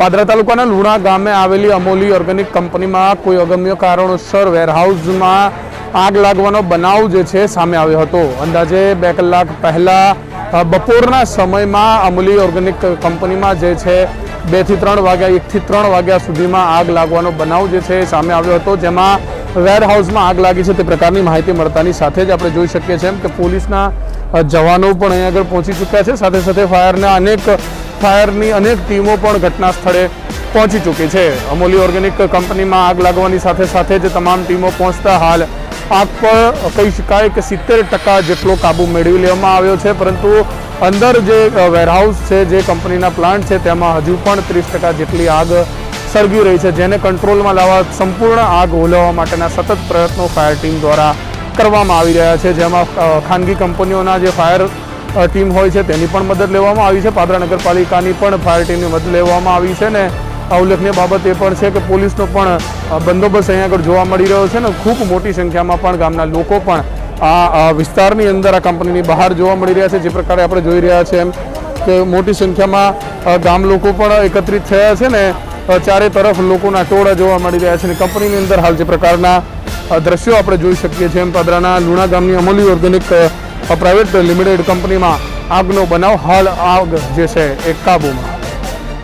પાદરા તાલુકાના લુણા ગામે આવેલી અમોલી ઓર્ગેનિક કંપનીમાં કોઈ અગમ્ય કારણોસર વેરહાઉસમાં આગ લાગવાનો બનાવ જે છે સામે આવ્યો હતો. અંદાજે બે કલાક પહેલાં બપોરના સમયમાં અમૂલી ઓર્ગેનિક કંપનીમાં જે છે બેથી ત્રણ વાગ્યા એકથી ત્રણ વાગ્યા સુધીમાં આગ લાગવાનો બનાવ જે છે સામે આવ્યો હતો. જેમાં વેરહાઉસમાં આગ લાગી છે તે પ્રકારની માહિતી મળતાની સાથે જ આપણે જોઈ શકીએ છીએ કે પોલીસના જવાનો પણ અહીં આગળ પહોંચી ચૂક્યા છે. સાથે સાથે ફાયરના અનેક ફાયરની અનેક ટીમો પણ ઘટના સ્થળે પહોંચી ચૂકી છે. અમૂલી ઓર્ગેનિક કંપનીમાં આગ લાગવાની સાથે સાથે જ તમામ ટીમો પહોંચતા હાલ આગ પર કહી શકાય કે સિત્તેર ટકા જેટલો કાબુ મેળવી લેવામાં આવ્યો છે, પરંતુ અંદર જે વેરહાઉસ છે, જે કંપનીના પ્લાન્ટ છે, તેમાં હજુ પણ ત્રીસ ટકા જેટલી આગ સળગી રહી છે, જેને કંટ્રોલમાં લાવવા સંપૂર્ણ આગ ઓલવવા માટેના સતત પ્રયત્નો ફાયર ટીમ દ્વારા કરવામાં આવી રહ્યા છે, જેમાં ખાનગી કંપનીઓના જે ફાયર ટીમ હોય છે તેની પણ મદદ લેવામાં આવી છે. પાદરા નગરપાલિકાની પણ ફાયર ટીમની મદદ લેવામાં આવી છે ને ઉલ્લેખનીય બાબત એ પણ છે કે પોલીસનો પણ બંદોબસ્ત અહીંયા આગળ જોવા મળી રહ્યો છે ને ખૂબ મોટી સંખ્યામાં પણ ગામના લોકો પણ આ વિસ્તારની અંદર આ કંપનીની બહાર જોવા મળી રહ્યા છે. જે પ્રકારે આપણે જોઈ રહ્યા છીએ એમ કે મોટી સંખ્યામાં ગામ લોકો પણ એકત્રિત થયા છે ને ચારે તરફ લોકોના ટોળા જોવા મળી રહ્યા છે અને કંપનીની અંદર હાલ જે પ્રકારના દ્રશ્યો આપણે જોઈ શકીએ છીએ એમ પાદરાના લુણા ગામની અમૂલી ઓર્ગેનિક પ્રાઇવેટ લિમિટેડ કંપનીમાં આગનો બનાવ હાલ આગ જે છે એ કાબૂમાં.